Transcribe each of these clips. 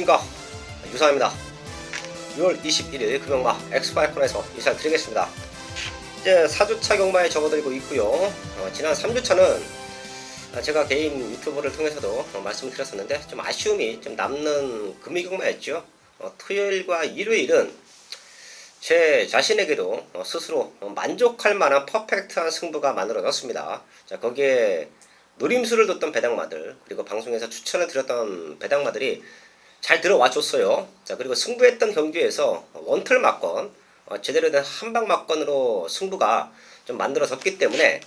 안녕하십니까. 유상입니다. 6월 21일 금영마 엑스파이콘에서 인사를 드리겠습니다. 이제 4주차 경마에 접어들고 있고요. 어, 지난 3주차는 제가 개인 유튜브를 통해서도 어, 말씀을 드렸었는데 좀 아쉬움이 좀 남는 금이 경마였죠. 어, 토요일과 일요일은 제 자신에게도 어, 스스로 어, 만족할 만한 퍼펙트한 승부가 만들어졌습니다. 자 거기에 노림수를 뒀던 배당마들 그리고 방송에서 추천을 드렸던 배당마들이 잘 들어와 줬어요. 자 그리고 승부했던 경기에서 원틀 막건 어, 제대로 된 한방 막건으로 승부가 좀 만들어졌기 때문에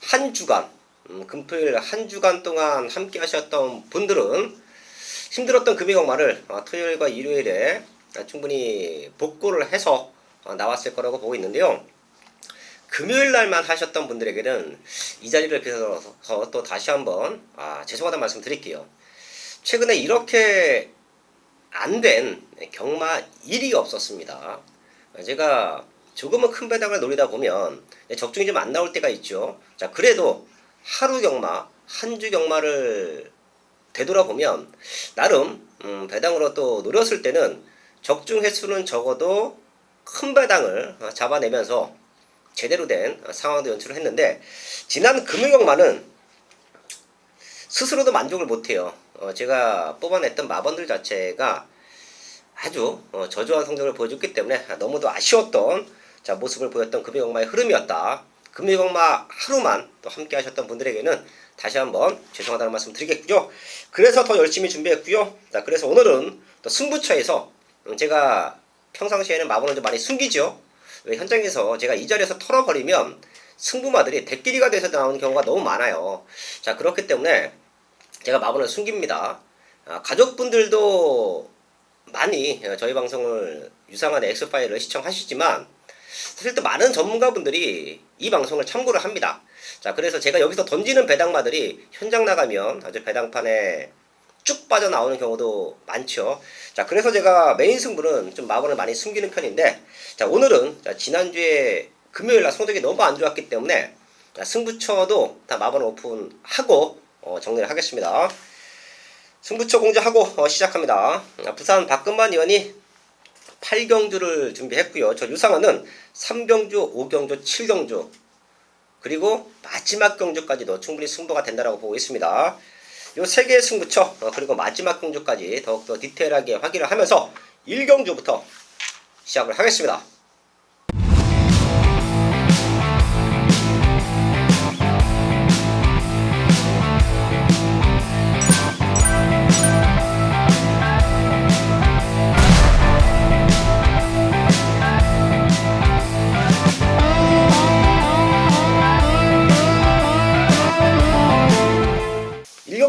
한 주간 음, 금토일 한 주간 동안 함께 하셨던 분들은 힘들었던 금이공마를 어, 토요일과 일요일에 어, 충분히 복구를 해서 어, 나왔을 거라고 보고 있는데요. 금요일 날만 하셨던 분들에게는 이 자리를 빌어서 또 다시 한번 아, 죄송하다는 말씀 드릴게요. 최근에 이렇게 안 된 경마 일이 없었습니다. 제가 조금은 큰 배당을 노리다 보면 적중이 좀 안 나올 때가 있죠. 자, 그래도 하루 경마, 한 주 경마를 되돌아보면 나름 음, 배당으로 또 노렸을 때는 적중 횟수는 적어도 큰 배당을 잡아내면서 제대로 된 상황도 연출을 했는데 지난 금요경마는 스스로도 만족을 못해요. 어, 제가 뽑아냈던 마번들 자체가 아주 어, 저조한 성적을 보여줬기 때문에 너무도 아쉬웠던 자, 모습을 보였던 금요경마의 흐름이었다. 금요경마 하루만 또 함께 하셨던 분들에게는 다시 한번 죄송하다는 말씀 드리겠고요. 그래서 더 열심히 준비했고요. 자, 그래서 오늘은 또 승부처에서 음, 제가 평상시에는 마번을 좀 많이 숨기죠. 왜 현장에서 제가 이 자리에서 털어버리면 승부마들이 대끼리가 돼서 나오는 경우가 너무 많아요. 자 그렇기 때문에 제가 마번을 숨깁니다. 아, 가족분들도 많이 저희 방송을 유상한 엑스파일을 시청하시지만 사실 또 많은 전문가분들이 이 방송을 참고를 합니다. 자 그래서 제가 여기서 던지는 배당마들이 현장 나가면 아주 배당판에 쭉 빠져나오는 경우도 많죠. 자, 그래서 제가 메인 승부는 좀 마번을 많이 숨기는 편인데, 자, 오늘은 자, 지난주에 금요일 날 성적이 너무 안 좋았기 때문에 자, 승부처도 다 마번 오픈하고 어, 정리를 하겠습니다. 승부처 공지하고 어, 시작합니다. 자, 부산 박근만 의원이 8경주를 준비했고요. 저 유상원은 3경주, 5경주, 7경주 그리고 마지막 경주까지도 충분히 승부가 된다고 보고 있습니다. 요 세 개의 승부처 어, 그리고 마지막 경주까지 더욱더 디테일하게 확인을 하면서 1경주부터 시작을 하겠습니다.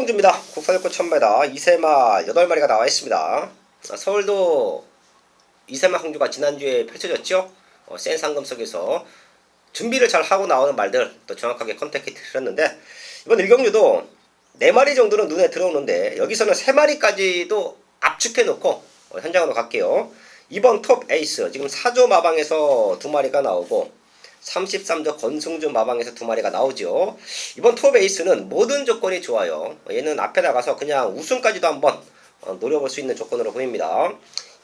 일경주입니다. 국산육고 천매다 이세마 8마리가 나와 있습니다. 아, 서울도 이세마 항주가 지난주에 펼쳐졌죠. 어, 센 상금석에서 준비를 잘 하고 나오는 말들 또 정확하게 컨택해 드렸는데 이번 일경주도 4마리 정도는 눈에 들어오는데 여기서는 3마리까지도 압축해 놓고 어, 현장으로 갈게요. 이번 톱 에이스 지금 4조 마방에서 2마리가 나오고 33조 건승주 마방에서 두 마리가 나오죠. 이번 투어 베이스는 모든 조건이 좋아요. 얘는 앞에 나가서 그냥 우승까지도 한번 어, 노려볼 수 있는 조건으로 보입니다.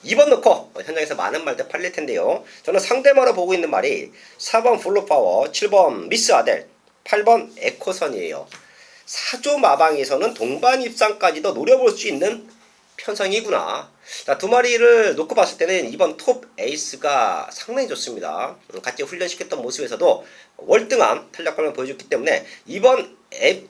2번 넣고 현장에서 많은 말들 팔릴 텐데요. 저는 상대마로 보고 있는 말이 4번 블루파워, 7번 미스 아델, 8번 에코선이에요. 4조 마방에서는 동반 입상까지도 노려볼 수 있는 편성이구나. 자, 두 마리를 놓고 봤을 때는 이번 톱 에이스가 상당히 좋습니다. 음, 같이 훈련시켰던 모습에서도 월등한 탄력감을 보여줬기 때문에 이번 앱,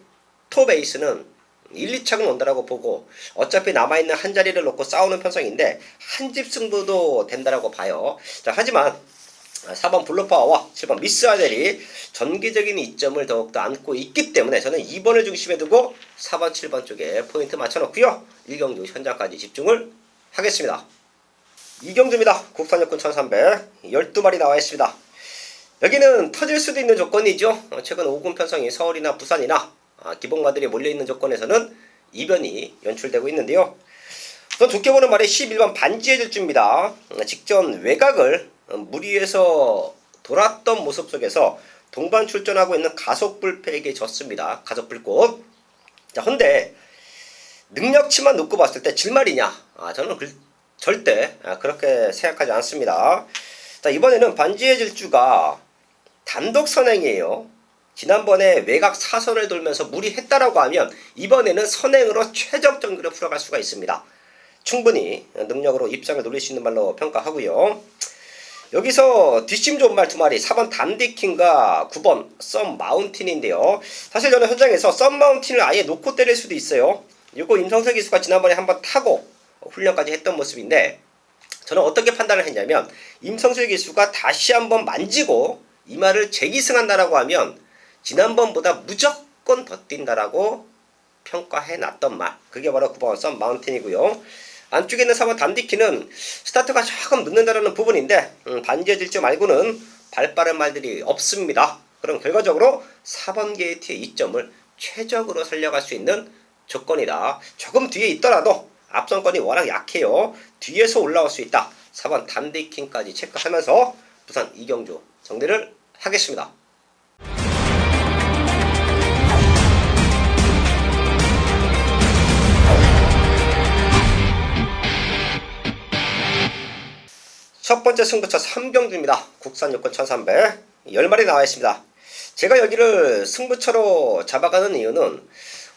톱 에이스는 1, 2차는 온다라고 보고 어차피 남아있는 한 자리를 놓고 싸우는 편성인데 한 집 승부도 된다라고 봐요. 자, 하지만 4번 블루파워와 7번 미스 아델이 전기적인 이점을 더욱더 안고 있기 때문에 저는 2번을 중심에 두고 4번, 7번 쪽에 포인트 맞춰놓고요. 1경주 현장까지 집중을 하겠습니다. 이경주입니다. 국산역군 1300 12마리 나와 있습니다. 여기는 터질 수도 있는 조건이죠. 어, 최근 5군 편성이 서울이나 부산이나 아, 기본마들이 몰려있는 조건에서는 이변이 연출되고 있는데요. 우선 좋게 보는 말이 11번 반지의 질주입니다. 어, 직전 외곽을 어, 무리해서 돌았던 모습 속에서 동반 출전하고 있는 가속불패에게 졌습니다. 가속불꽃. 자, 헌데 능력치만 놓고 봤을 때 질말이냐? 아, 저는 그, 절대 아, 그렇게 생각하지 않습니다. 자, 이번에는 반지의 질주가 단독 선행이에요. 지난번에 외곽 사선을 돌면서 무리했다라고 하면 이번에는 선행으로 최적 정규를 풀어갈 수가 있습니다. 충분히 능력으로 입장을 노릴 수 있는 말로 평가하고요. 여기서 뒷심 좋은 말 두 마리 4번 단디킹과 9번 썸 마운틴인데요. 사실 저는 현장에서 썸 마운틴을 아예 놓고 때릴 수도 있어요. 이거 임성석 기수가 지난번에 한번 타고 훈련까지 했던 모습인데 저는 어떻게 판단을 했냐면 임성수 기수가 다시 한번 만지고 이 말을 재기승한다라고 하면 지난번보다 무조건 더 뛴다라고 평가해 놨던 말 그게 바로 9번 썸 마운틴이고요 안쪽에 있는 3번 단디키는 스타트가 조금 늦는다라는 부분인데 음, 반지의 질주 말고는 발빠른 말들이 없습니다. 그럼 결과적으로 4번 게이트의 이점을 최적으로 살려갈 수 있는 조건이다. 조금 뒤에 있더라도 앞선권이 워낙 약해요. 뒤에서 올라올 수 있다. 4번 단디킹까지 체크하면서 부산 이경주 정리를 하겠습니다 첫 번째 승부처 3경주입니다. 국산 요건 1300 10마리 나와 있습니다. 제가 여기를 승부처로 잡아가는 이유는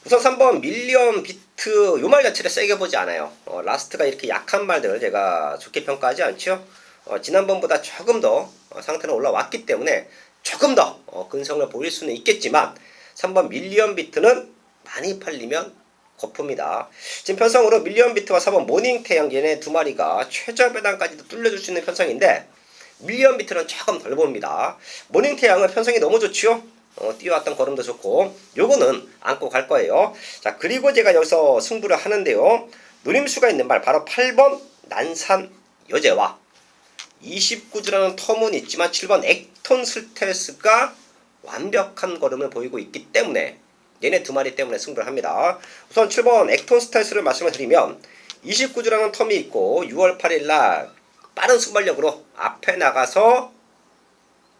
우선 3번 밀리언 비트 요 말 자체를 세게 보지 않아요. 어, 라스트가 이렇게 약한 말들을 제가 좋게 평가하지 않죠. 어, 지난번보다 조금 더 어, 상태는 올라왔기 때문에 조금 더 어, 근성을 보일 수는 있겠지만 3번 밀리언 비트는 많이 팔리면 거품이다. 지금 편성으로 밀리언 비트와 4번 모닝 태양 얘네 두 마리가 최저 배당까지도 뚫려줄 수 있는 편성인데 밀리언 비트는 조금 덜 봅니다. 모닝 태양은 편성이 너무 좋지요. 어, 뛰어왔던 걸음도 좋고 요거는 안고 갈 거예요. 자 그리고 제가 여기서 승부를 하는데요. 노림수가 있는 말 바로 8번 난산 여제와 29주라는 텀은 있지만 7번 액톤 스텔스가 완벽한 걸음을 보이고 있기 때문에 얘네 두 마리 때문에 승부를 합니다. 우선 7번 액톤 스텔스를 말씀을 드리면 29주라는 텀이 있고 6월 8일 날 빠른 순발력으로 앞에 나가서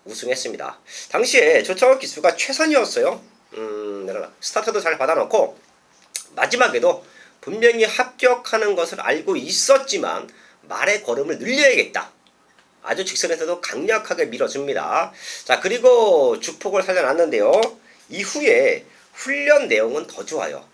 우승했습니다. 당시에 조창욱 기수가 최선이었어요. 음, 스타트도 잘 받아놓고 마지막에도 분명히 합격하는 것을 알고 있었지만 말의 걸음을 늘려야겠다. 아주 직선에서도 강력하게 밀어줍니다. 자 그리고 주폭을 살려놨는데요. 이후에 훈련 내용은 더 좋아요.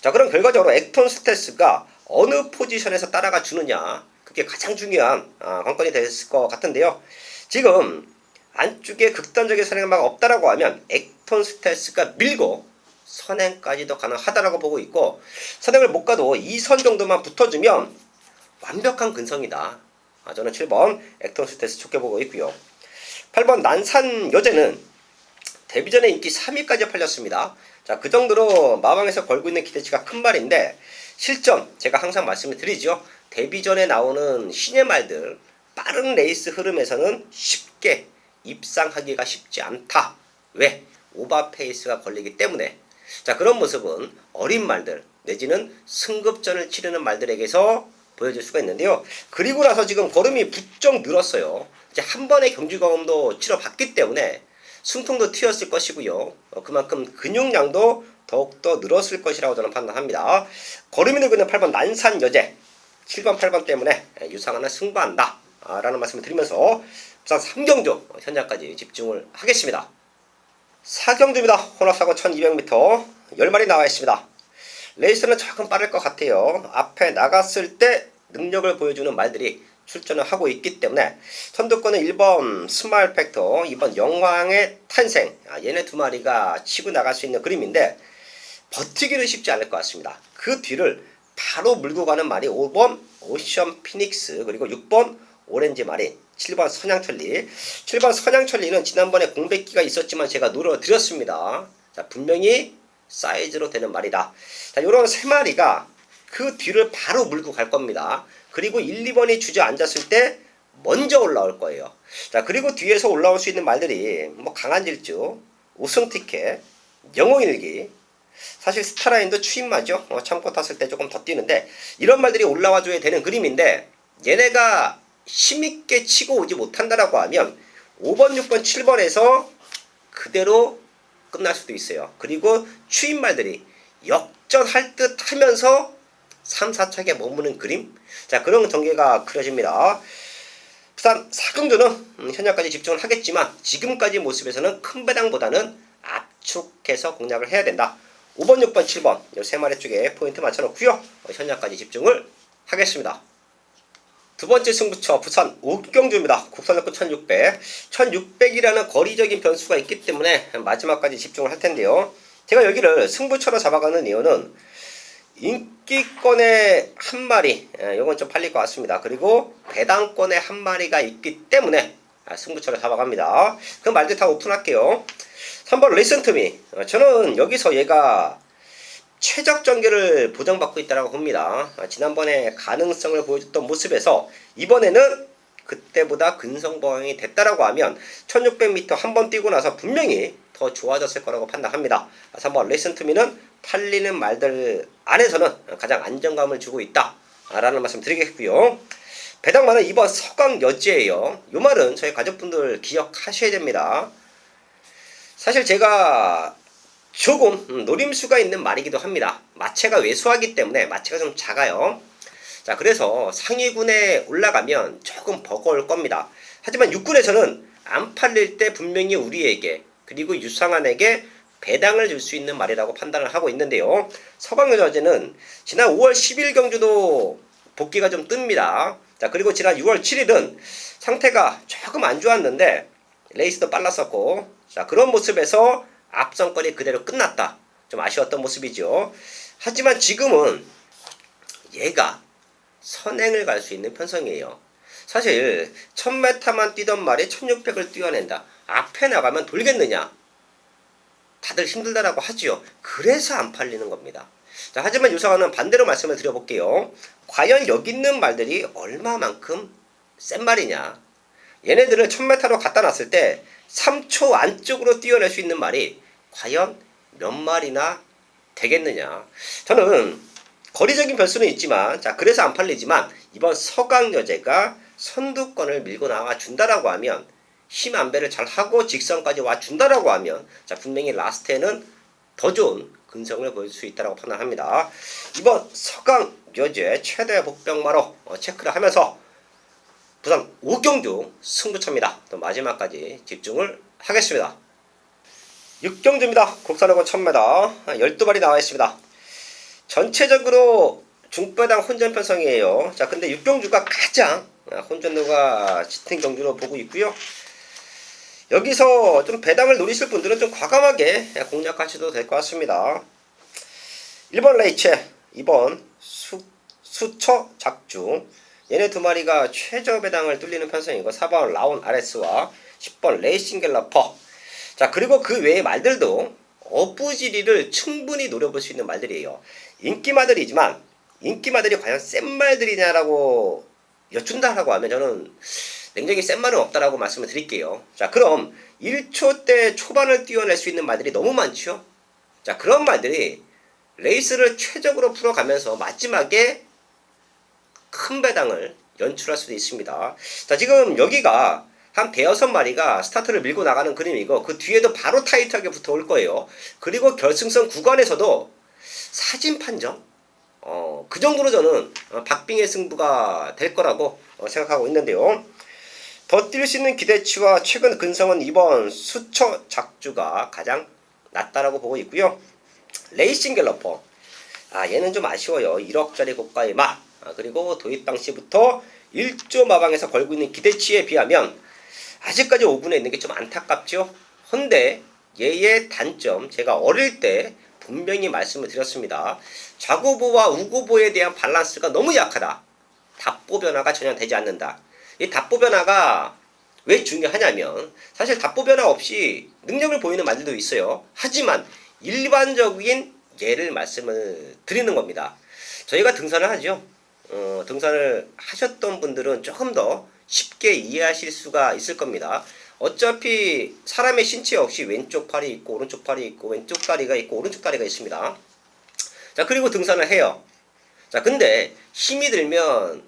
자 그럼 결과적으로 액톤 스텔스가 어느 포지션에서 따라가 주느냐 그게 가장 중요한 아, 관건이 됐을 것 같은데요. 지금 안쪽에 극단적인 선행마가 없다라고 하면 액톤 스텔스가 밀고 선행까지도 가능하다라고 보고 있고 선행을 못 가도 2선 정도만 붙어주면 완벽한 근성이다. 아, 저는 7번 액톤 스텔스 좋게 보고 있고요. 8번 난산 여제는 데뷔 전에 인기 3위까지 팔렸습니다. 자, 그 정도로 마방에서 걸고 있는 기대치가 큰 말인데 실점 제가 항상 말씀을 드리죠. 데뷔 전에 나오는 신의 말들 빠른 레이스 흐름에서는 쉽게 입상하기가 쉽지 않다. 왜? 오바 페이스가 걸리기 때문에. 자, 그런 모습은 어린 말들 내지는 승급전을 치르는 말들에게서 보여줄 수가 있는데요. 그리고 나서 지금 걸음이 부쩍 늘었어요. 이제 한 번의 경주 경험도 치러봤기 때문에 숨통도 튀었을 것이고요. 어, 그만큼 근육량도 더욱더 늘었을 것이라고 저는 판단합니다. 걸음이 늘고 있는 8번 난산 여제 7번 8번 때문에 유상하나 승부한다 아, 라는 말씀을 드리면서 부산 3경주 현장까지 집중을 하겠습니다. 4경주입니다. 혼합사고 1200m 10마리 나와 있습니다. 레이스는 조금 빠를 것 같아요. 앞에 나갔을 때 능력을 보여주는 말들이 출전을 하고 있기 때문에 선두권은 1번 스마일 팩터, 2번 영광의 탄생 아, 얘네 두 마리가 치고 나갈 수 있는 그림인데 버티기는 쉽지 않을 것 같습니다. 그 뒤를 바로 물고 가는 말이 5번 오션 피닉스 그리고 6번 오렌지 마린 7번 선양천리 7번 선양천리는 지난번에 공백기가 있었지만 제가 눌러드렸습니다. 자, 분명히 사이즈로 되는 말이다. 자, 요런 세 마리가 그 뒤를 바로 물고 갈 겁니다. 그리고 1, 2번이 주저앉았을 때 먼저 올라올 거예요. 자, 그리고 뒤에서 올라올 수 있는 말들이 뭐 강한 질주, 우승 티켓, 영웅일기, 사실 스타라인도 추임마죠. 어, 참고 탔을 때 조금 더 뛰는데 이런 말들이 올라와 줘야 되는 그림인데 얘네가 힘있게 치고 오지 못한다라고 하면 5번, 6번, 7번에서 그대로 끝날 수도 있어요. 그리고 추임말들이 역전할 듯 하면서 3, 4착에 머무는 그림 자 그런 전개가 그려집니다. 부산 사경주는 음, 현역까지 집중을 하겠지만 지금까지 모습에서는 큰 배당보다는 압축해서 공략을 해야 된다. 5번, 6번, 7번 이세 마리 쪽에 포인트 맞춰놓고요. 어, 현역까지 집중을 하겠습니다. 두 번째 승부처 부산 옥경주입니다. 국산역구 1600. 1600이라는 거리적인 변수가 있기 때문에 마지막까지 집중을 할 텐데요. 제가 여기를 승부처로 잡아가는 이유는 인기권의 한 마리, 예, 요건 좀 팔릴 것 같습니다. 그리고 배당권의 한 마리가 있기 때문에 아, 승부처로 잡아갑니다. 그 말들 다 오픈할게요. 3번 레이슨트미. 어, 저는 여기서 얘가 최적 전개를 보장받고 있다고 봅니다. 아, 지난번에 가능성을 보여줬던 모습에서 이번에는 그때보다 근성보강이 됐다라고 하면 1600m 한 번 뛰고 나서 분명히 더 좋아졌을 거라고 판단합니다. 3번 레이슨트미는 팔리는 말들 안에서는 가장 안정감을 주고 있다. 라는 말씀 드리겠고요. 배당만은 2번 서강여지예요. 이 말은 저희 가족분들 기억하셔야 됩니다. 사실 제가 조금 음, 노림수가 있는 말이기도 합니다. 마체가 왜소하기 때문에 마체가 좀 작아요. 자, 그래서 상위군에 올라가면 조금 버거울 겁니다. 하지만 육군에서는 안 팔릴 때 분명히 우리에게 그리고 유상한에게 배당을 줄 수 있는 말이라고 판단을 하고 있는데요. 서강여자제는 지난 5월 10일 경주도 복귀가 좀 뜹니다. 자, 그리고 지난 6월 7일은 상태가 조금 안 좋았는데 레이스도 빨랐었고 자, 그런 모습에서 앞선거리 그대로 끝났다. 좀 아쉬웠던 모습이죠. 하지만 지금은 얘가 선행을 갈 수 있는 편성이에요. 사실 1000m만 뛰던 말이 1600을 뛰어낸다. 앞에 나가면 돌겠느냐? 다들 힘들다라고 하지요. 그래서 안 팔리는 겁니다. 자, 하지만 유성아는 반대로 말씀을 드려볼게요. 과연 여기 있는 말들이 얼마만큼 센 말이냐? 얘네들을 1000m로 갖다 놨을 때 3초 안쪽으로 뛰어낼 수 있는 말이 과연 몇 마리나 되겠느냐? 저는 거리적인 변수는 있지만 자 그래서 안 팔리지만 이번 서강여제가 선두권을 밀고 나와 준다라고 하면 힘 안배를 잘 하고 직선까지 와 준다라고 하면 자 분명히 라스트에는 더 좋은 근성을 보일 수 있다고 판단합니다. 이번 서강여제 최대 복병마로 어, 체크를 하면서 부산 오경주 승부처입니다. 또 마지막까지 집중을 하겠습니다. 6경주입니다. 국산하고 1000m 12발이 나와 있습니다. 전체적으로 중배당 혼전 편성이에요. 자, 근데 6경주가 가장 혼전도가 짙은 경주로 보고 있고요. 여기서 좀 배당을 노리실 분들은 좀 과감하게 공략하셔도 될 것 같습니다. 1번 레이체, 2번 수, 수처 작주. 얘네 두 마리가 최저 배당을 뚫리는 편성이고 4번 라온 RS와 10번 레이싱 갤러퍼. 자, 그리고 그 외의 말들도 어부지리를 충분히 노려볼 수 있는 말들이에요. 인기마들이지만 인기마들이 과연 센 말들이냐라고 여쭌다라고 하면 저는 냉정히 센 말은 없다라고 말씀을 드릴게요. 자, 그럼 1초 때 초반을 뛰어낼 수 있는 말들이 너무 많죠? 자, 그런 말들이 레이스를 최적으로 풀어가면서 마지막에 큰 배당을 연출할 수도 있습니다. 자, 지금 여기가 한 대여섯 마리가 스타트를 밀고 나가는 그림이고 그 뒤에도 바로 타이트하게 붙어올 거예요. 그리고 결승선 구간에서도 사진 판정 어, 그 정도로 저는 어, 박빙의 승부가 될 거라고 어, 생각하고 있는데요. 더뛸 수 있는 기대치와 최근 근성은 이번 수처 작주가 가장 낮다라고 보고 있고요. 레이싱 갤러퍼 아 얘는 좀 아쉬워요. 1억짜리 고가의 마 아, 그리고 도입 당시부터 1조 마방에서 걸고 있는 기대치에 비하면 아직까지 5분에 있는 게 좀 안타깝죠. 헌데 얘의 단점 제가 어릴 때 분명히 말씀을 드렸습니다. 좌구보와 우구보에 대한 밸런스가 너무 약하다. 답보 변화가 전혀 되지 않는다. 이 답보 변화가 왜 중요하냐면 사실 답보 변화 없이 능력을 보이는 말들도 있어요. 하지만 일반적인 예를 말씀을 드리는 겁니다. 저희가 등산을 하죠. 어, 등산을 하셨던 분들은 조금 더 쉽게 이해하실 수가 있을 겁니다. 어차피 사람의 신체 역시 왼쪽 팔이 있고 오른쪽 팔이 있고 왼쪽 다리가 있고 오른쪽 다리가 있습니다. 자 그리고 등산을 해요. 자 근데 힘이 들면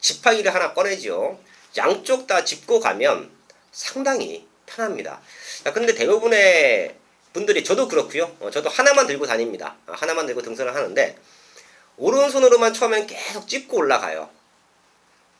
지팡이를 하나 꺼내죠. 양쪽 다 짚고 가면 상당히 편합니다. 자 근데 대부분의 분들이 저도 그렇고요. 어, 저도 하나만 들고 다닙니다. 아, 하나만 들고 등산을 하는데 오른손으로만 처음엔 계속 찝고 올라가요.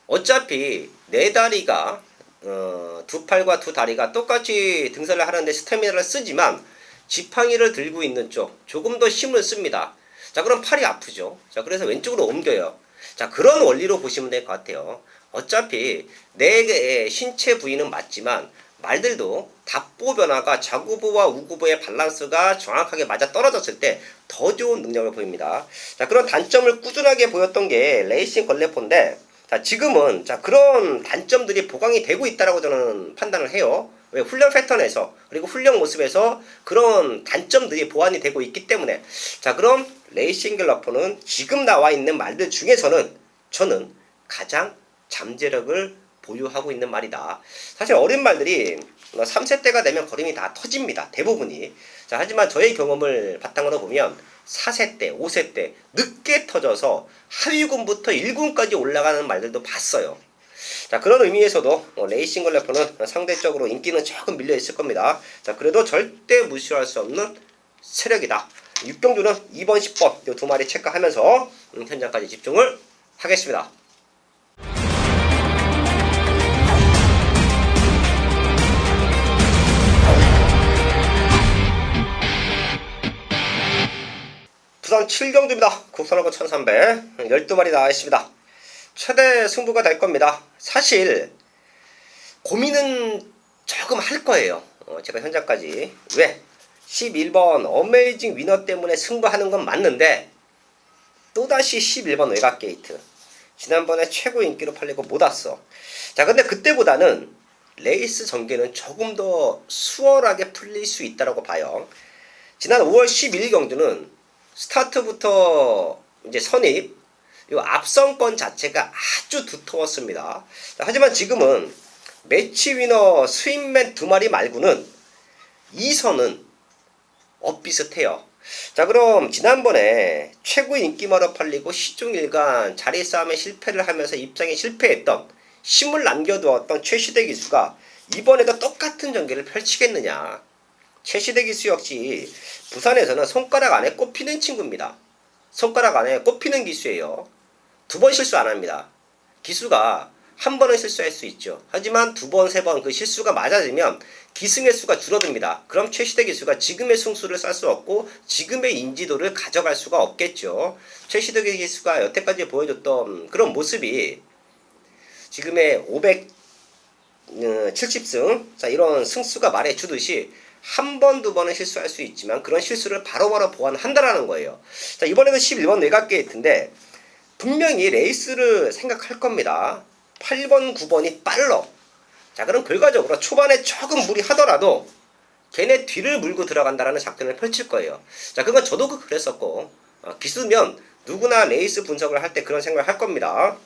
어차피 네 다리가 어, 두 팔과 두 다리가 똑같이 등산을 하는데 스태미나를 쓰지만 지팡이를 들고 있는 쪽 조금 더 힘을 씁니다. 자 그럼 팔이 아프죠. 자 그래서 왼쪽으로 옮겨요. 자 그런 원리로 보시면 될 것 같아요. 어차피 내 신체 부위는 맞지만 말들도 답보 변화가 자구부와 우구부의 밸런스가 정확하게 맞아 떨어졌을 때 더 좋은 능력을 보입니다. 자 그런 단점을 꾸준하게 보였던 게 레이싱 걸레포인데 자 지금은 자 그런 단점들이 보강이 되고 있다라고 저는 판단을 해요. 왜 훈련 패턴에서 그리고 훈련 모습에서 그런 단점들이 보완이 되고 있기 때문에 자 그럼 레이싱 글러퍼는 지금 나와 있는 말들 중에서는 저는 가장 잠재력을 보유하고 있는 말이다. 사실 어린 말들이 3세 때가 되면 걸음이 다 터집니다. 대부분이. 자, 하지만 저의 경험을 바탕으로 보면 4세 때, 5세 때 늦게 터져서 하위군부터 1군까지 올라가는 말들도 봤어요. 자, 그런 의미에서도 어, 레이싱 걸레퍼는 상대적으로 인기는 조금 밀려 있을 겁니다. 자, 그래도 절대 무시할 수 없는 세력이다. 육경주는 2번, 10번 이 두 마리 체크하면서 음, 현장까지 집중을 하겠습니다. 부산 7경주입니다. 국산하고 1300 12마리 나와 있습니다. 최대 승부가 될 겁니다. 사실 고민은 조금 할 거예요. 어, 제가 현장까지 왜 11번 어메이징 위너 때문에 승부하는 건 맞는데 또다시 11번 외곽 게이트 지난번에 최고 인기로 팔리고 못 왔어. 자 근데 그때보다는 레이스 전개는 조금 더 수월하게 풀릴 수 있다라고 봐요. 지난 5월 11일 경주는 스타트부터 이제 선입 이 앞선권 자체가 아주 두터웠습니다. 자, 하지만 지금은 매치 위너 스윙맨 두 마리 말고는 이 선은 엇비슷해요. 자 그럼 지난번에 최고 인기마로 팔리고 시중일간 자리 싸움에 실패를 하면서 입상에 실패했던 힘을 남겨두었던 최시대 기수가 이번에도 똑같은 전개를 펼치겠느냐 최시대 기수 역시 부산에서는 손가락 안에 꼽히는 친구입니다. 손가락 안에 꼽히는 기수예요. 두 번 실수 안 합니다. 기수가 한 번은 실수할 수 있죠. 하지만 두 번, 세 번 그 실수가 맞아지면 기승의 수가 줄어듭니다. 그럼 최시대 기수가 지금의 승수를 쌀수 없고 지금의 인지도를 가져갈 수가 없겠죠. 최시대 기수가 여태까지 보여줬던 그런 모습이 지금의 570승 자 이런 승수가 말해주듯이 한 번, 두 번은 실수할 수 있지만 그런 실수를 바로바로 보완한다라는 거예요. 자, 이번에도 11번 외곽 게이트인데 분명히 레이스를 생각할 겁니다. 8번, 9번이 빨러. 자, 그럼 결과적으로 초반에 조금 무리하더라도 걔네 뒤를 물고 들어간다라는 작전을 펼칠 거예요. 자, 그건 저도 그랬었고 어, 기수면 누구나 레이스 분석을 할 때 그런 생각을 할 겁니다.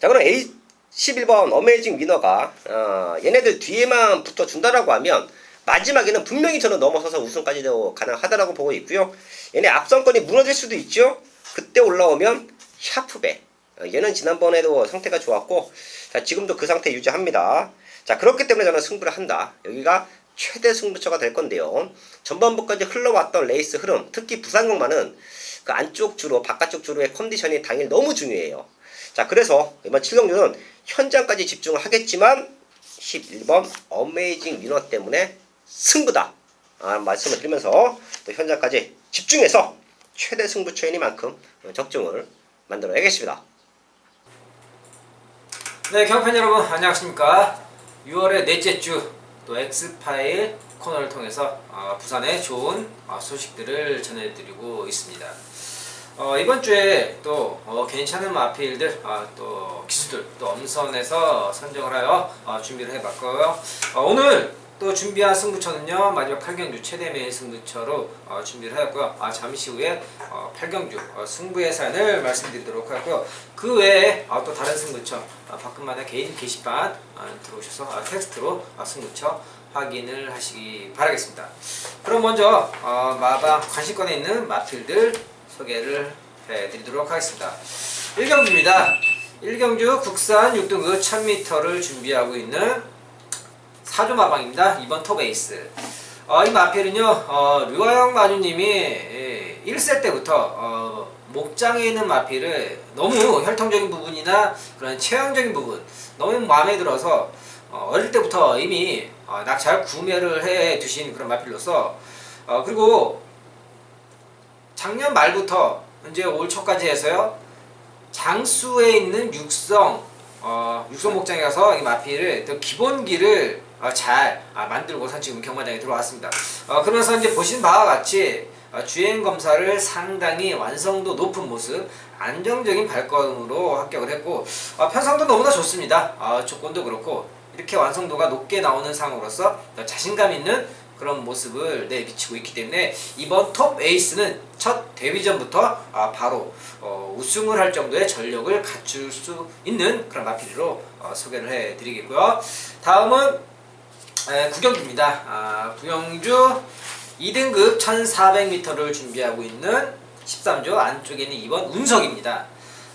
자, 그럼 A 11번 어메이징 위너가 어, 얘네들 뒤에만 붙어 준다라고 하면 마지막에는 분명히 저는 넘어서서 우승까지도 가능하다라고 보고 있고요. 얘네 앞선권이 무너질 수도 있죠. 그때 올라오면 샤프백. 어, 얘는 지난번에도 상태가 좋았고 자, 지금도 그 상태 유지합니다. 자 그렇기 때문에 저는 승부를 한다. 여기가 최대 승부처가 될 건데요. 전반부까지 흘러왔던 레이스 흐름, 특히 부산공만은 그 안쪽 주로, 바깥쪽 주로의 컨디션이 당일 너무 중요해요. 자, 그래서 이번 7경주는 현장까지 집중을 하겠지만 11번 어메이징 위너 때문에 승부다. 아, 말씀을 드리면서 또 현장까지 집중해서 최대 승부처이니만큼 적중을 만들어야겠습니다. 네, 경팬 여러분 안녕하십니까? 6월의 넷째 주 또 엑스파일 코너를 통해서 어, 부산의 좋은 어, 소식들을 전해드리고 있습니다. 어, 이번 주에 또 어, 괜찮은 마필들, 아, 또 기수들, 또 엄선해서 선정을 하여 어, 준비를 해봤고요. 어, 오늘 또 준비한 승부처는요 마지막 8경주 최대 매일 승부처로 어, 준비를 하였고요. 아, 잠시 후에 어, 8경주 어, 승부 예산을 말씀드리도록 하고요. 그 외에 어, 또 다른 승부처 어, 박근만의 개인 게시판 어, 들어오셔서 어, 텍스트로 어, 승부처 확인을 하시기 바라겠습니다. 그럼 먼저 어, 마방 관심권에 있는 마필들 소개를 해드리도록 하겠습니다. 1경주입니다. 1경주 국산 6등급 1000m를 준비하고 있는 사조마방입니다. 2번 톱에이스. 어, 이 마필은요, 어, 류화영 마주님이 예, 1세 때부터 어, 목장에 있는 마필을 너무 혈통적인 부분이나 그런 체형적인 부분 너무 마음에 들어서 어, 어릴 때부터 이미 어, 낙찰 구매를 해 두신 그런 마필로서 어, 그리고 작년 말부터 이제 올 초까지 해서요 장수에 있는 육성 어, 육성 목장에 가서 이 마필을 또 기본기를 어, 잘 아, 만들고서 지금 경마장에 들어왔습니다. 어, 그러면서 이제 보신 바와 같이 어, 주행 검사를 상당히 완성도 높은 모습, 안정적인 발걸음으로 합격을 했고 어, 편성도 너무나 좋습니다. 어, 조건도 그렇고 이렇게 완성도가 높게 나오는 상으로서 더 자신감 있는 그런 모습을 내비치고 있기 때문에 이번 톱 에이스는 첫 데뷔전부터 아, 바로 어, 우승을 할 정도의 전력을 갖출 수 있는 그런 마필로 어, 소개를 해드리겠고요. 다음은 에, 구경주입니다. 아, 구경주 2등급 1400m를 준비하고 있는 13조 안쪽에 있는 2번 운석입니다.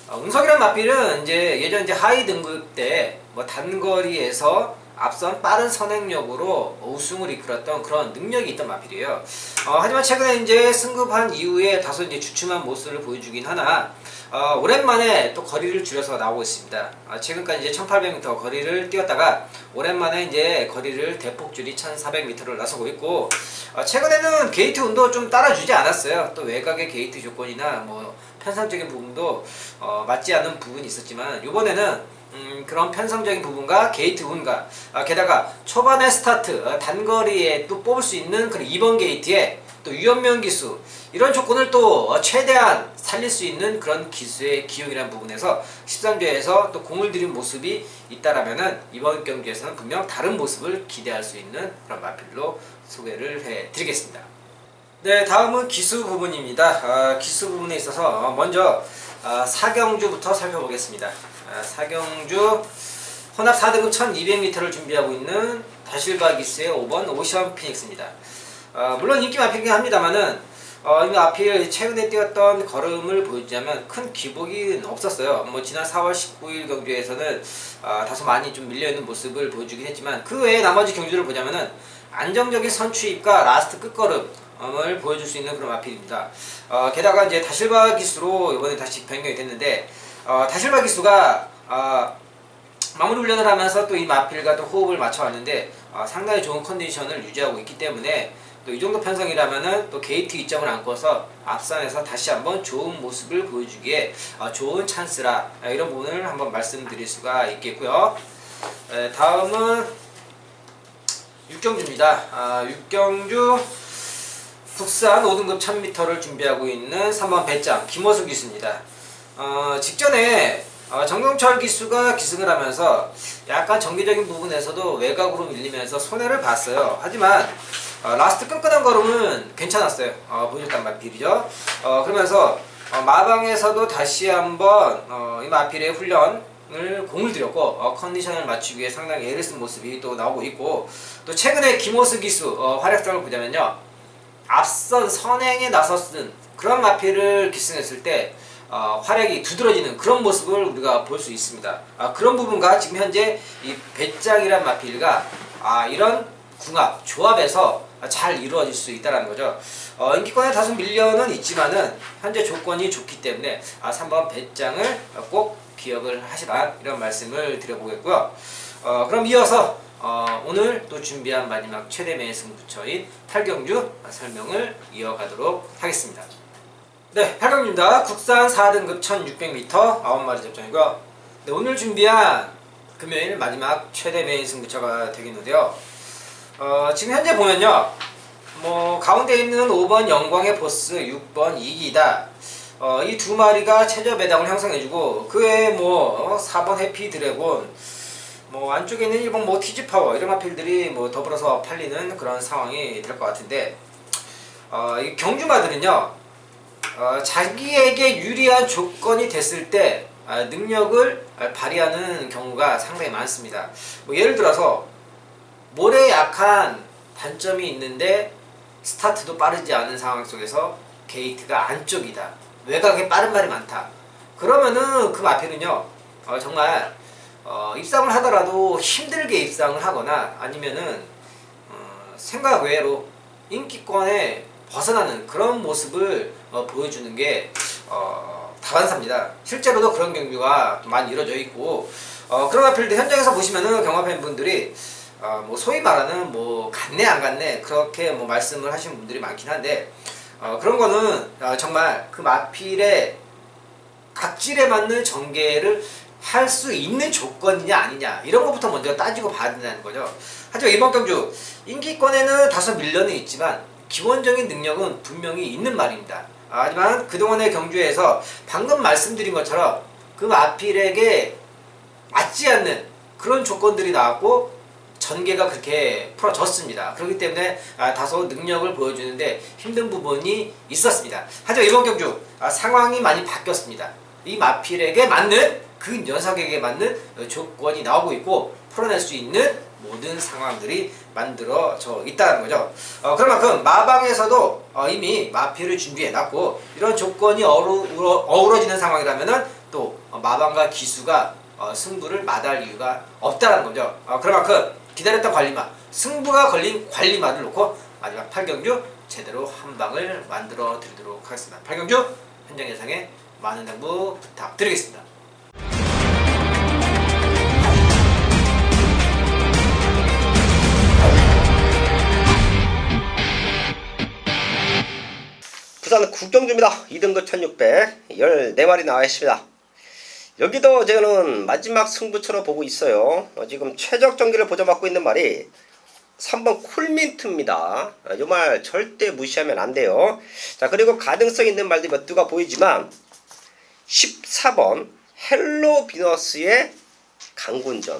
어, 운석이란 마필은 이제 예전 이제 하위 등급 때 뭐 단거리에서 앞선 빠른 선행력으로 우승을 이끌었던 그런 능력이 있던 마필이에요. 어, 하지만 최근에 이제 승급한 이후에 다소 이제 주춤한 모습을 보여주긴 하나 어, 오랜만에 또 거리를 줄여서 나오고 있습니다. 어, 최근까지 이제 1800m 거리를 뛰었다가 오랜만에 이제 거리를 대폭 줄이 1400m를 나서고 있고 어, 최근에는 게이트 운도 좀 따라주지 않았어요. 또 외곽의 게이트 조건이나 뭐 편성적인 부분도 어, 맞지 않은 부분이 있었지만 이번에는 음, 그런 편성적인 부분과 게이트 운과 아, 게다가 초반에 스타트 어, 단거리에 또 뽑을 수 있는 그런 2번 게이트에 또 유연면 기수 이런 조건을 또 어, 최대한 살릴 수 있는 그런 기수의 기용이라는 부분에서 13조에서 또 공을 들인 모습이 있다라면은 이번 경기에서는 분명 다른 모습을 기대할 수 있는 그런 마필로 소개를 해드리겠습니다. 네, 다음은 기수 부분입니다. 아, 기수 부분에 있어서 먼저 아, 사경주부터 살펴보겠습니다. 아, 사경주 혼합 4등급 1200m를 준비하고 있는 다실바 기수의 5번 오션 피닉스입니다. 아, 물론 인기 마필이긴 합니다만은 어, 이 마필 최근에 뛰었던 걸음을 보여주자면 큰 기복이 없었어요. 뭐 지난 4월 19일 경주에서는 아, 다소 많이 좀 밀려있는 모습을 보여주긴 했지만 그 외에 나머지 경주들을 보자면은 안정적인 선취입과 라스트 끝걸음을 보여줄 수 있는 그런 마필입니다. 어, 게다가 이제 다실바 기수로 이번에 다시 변경이 됐는데 어, 다실바 기수가 아, 마무리 훈련을 하면서 또 이 마필과 또 호흡을 맞춰왔는데 어, 상당히 좋은 컨디션을 유지하고 있기 때문에 또 이 정도 편성이라면은 또 게이트 이점을 안고서 앞선에서 다시 한번 좋은 모습을 보여주기에 어, 좋은 찬스라 아, 이런 부분을 한번 말씀드릴 수가 있겠고요. 에, 다음은 육경주입니다. 아, 육경주 국산 5등급 1000m를 준비하고 있는 3번 배짱 김호수 기수입니다. 어, 직전에 어, 정경철 기수가 기승을 하면서 약간 정기적인 부분에서도 외곽으로 밀리면서 손해를 봤어요. 하지만 어, 라스트 끈끈한 걸음은 괜찮았어요. 어, 보여줬단 마필이죠. 어, 그러면서 어, 마방에서도 다시 한번 어, 이 마필의 훈련을 공을 들였고 어, 컨디션을 맞추기 위해 상당히 애를 쓴 모습이 또 나오고 있고 또 최근에 김호수 기수 어, 활약점을 보자면요. 앞선 선행에 나섰은 그런 마필을 기승했을 때 어, 활약이 두드러지는 그런 모습을 우리가 볼 수 있습니다. 아, 그런 부분과 지금 현재 이 배짱이란 마필가 아, 이런 궁합, 조합에서 잘 이루어질 수 있다는 거죠. 어, 인기권에 다소 밀려는 있지만은 현재 조건이 좋기 때문에 아, 3번 배짱을 꼭 기억을 하시라 이런 말씀을 드려보겠고요. 어, 그럼 이어서 어, 오늘 또 준비한 마지막 최대 매의 승부처인 팔경주 설명을 이어가도록 하겠습니다. 네, 8강입니다. 국산 4등급 1600m 9마리 접전이고요. 네, 오늘 준비한 금요일 마지막 최대 메인 승부처가 되겠는데요. 어, 지금 현재 보면요. 뭐 가운데 있는 5번 영광의 보스, 6번 이기다. 어, 이 두 마리가 최저 배당을 형성해주고 그 외에 뭐 4번 해피 드래곤, 뭐 안쪽에 있는 1번 뭐 티즈 파워 이런 마필들이 뭐 더불어서 팔리는 그런 상황이 될 것 같은데 어, 이 경주마들은요. 어, 자기에게 유리한 조건이 됐을 때 아, 능력을 아, 발휘하는 경우가 상당히 많습니다. 뭐 예를 들어서 모래 약한 단점이 있는데 스타트도 빠르지 않은 상황 속에서 게이트가 안쪽이다. 외곽에 빠른 말이 많다. 그러면은 그 마필은요 어, 정말 어, 입상을 하더라도 힘들게 입상을 하거나 아니면은 어, 생각 외로 인기권에 벗어나는 그런 모습을 어, 보여주는 게 어, 다반사입니다. 실제로도 그런 경기가 많이 이루어져 있고 어, 그런 필드 현장에서 보시면은 경마 팬분들이 어, 뭐 소위 말하는 뭐 갔네 안 갔네 그렇게 뭐 말씀을 하시는 분들이 많긴 한데 어, 그런 거는 어, 정말 그 마필의 각질에 맞는 전개를 할 수 있는 조건이냐 아니냐 이런 것부터 먼저 따지고 봐야 된다는 거죠. 하지만 이번 경주 인기권에는 다소 밀려는 있지만 기본적인 능력은 분명히 있는 말입니다. 아, 하지만 그동안의 경주에서 방금 말씀드린 것처럼 그 마필에게 맞지 않는 그런 조건들이 나왔고 전개가 그렇게 풀어졌습니다. 그렇기 때문에 아, 다소 능력을 보여주는데 힘든 부분이 있었습니다. 하지만 이번 경주 아, 상황이 많이 바뀌었습니다. 이 마필에게 맞는 그 녀석에게 맞는 어, 조건이 나오고 있고 풀어낼 수 있는 모든 상황들이 만들어져 있다는 거죠. 어, 그만큼 마방에서도 어, 이미 마필을 준비해놨고 이런 조건이 어우러, 어우러지는 상황이라면은 또 어, 마방과 기수가 어, 승부를 마다할 이유가 없다는 거죠. 어, 그만큼 기다렸던 관리마, 승부가 걸린 관리마를 놓고 마지막 8경주 제대로 한 방을 만들어 드리도록 하겠습니다. 8경주 현장 예상에 많은 당부 부탁드리겠습니다. 부산 국경주입니다. 2등급 1600 14마리 나와 있습니다. 여기도 저는 마지막 승부처럼 보고 있어요. 어, 지금 최적 전기를 보장받고 있는 말이 3번 쿨민트입니다. 이말 절대 무시하면 안 돼요. 자 그리고 가능성 있는 말들이 몇 두가 보이지만 14번 헬로 비너스의 강군전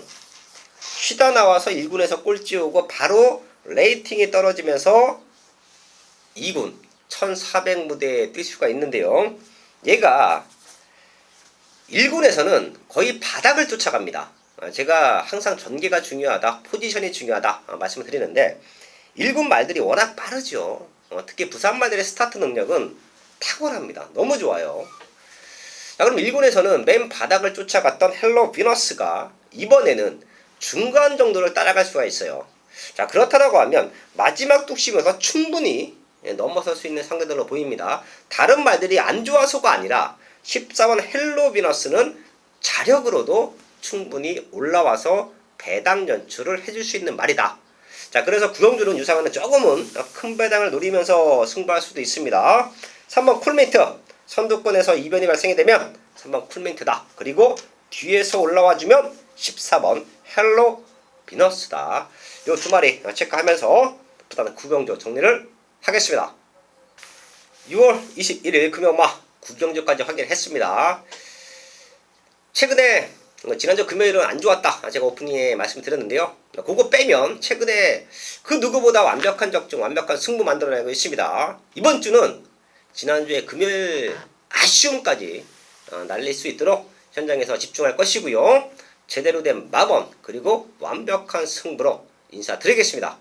쉬다 나와서 1군에서 꼴찌 오고 바로 레이팅이 떨어지면서 2군 1400 무대에 뛸 수가 있는데요. 얘가 1군에서는 거의 바닥을 쫓아갑니다. 어, 제가 항상 전개가 중요하다, 포지션이 중요하다 어, 말씀을 드리는데 1군 말들이 워낙 빠르죠. 어, 특히 부산 말들의 스타트 능력은 탁월합니다. 너무 좋아요. 자, 그럼 1군에서는 맨 바닥을 쫓아갔던 헬로 비너스가 이번에는 중간 정도를 따라갈 수가 있어요. 자, 그렇다라고 하면 마지막 뚝심에서 충분히 예, 넘어설 수 있는 상대들로 보입니다. 다른 말들이 안 좋아서가 아니라 14번 헬로 비너스는 자력으로도 충분히 올라와서 배당 연출을 해줄 수 있는 말이다. 자, 그래서 구영주는 유상은은 조금은 큰 배당을 노리면서 승부할 수도 있습니다. 3번 쿨메이트 선두권에서 이변이 발생이 되면 3번 쿨메이트다. 그리고 뒤에서 올라와주면 14번 헬로 비너스다. 요두 마리 체크하면서 부단은 구경조 정리를 하겠습니다. 6월 21일 금요마 구경조까지 확인했습니다. 최근에 어, 지난주 금요일은 안 좋았다. 제가 오프닝에 말씀드렸는데요. 그거 빼면 최근에 그 누구보다 완벽한 적중, 완벽한 승부 만들어내고 있습니다. 이번 주는 지난주에 금요일 아쉬움까지 어, 날릴 수 있도록 현장에서 집중할 것이고요. 제대로 된 마번 그리고 완벽한 승부로 인사드리겠습니다.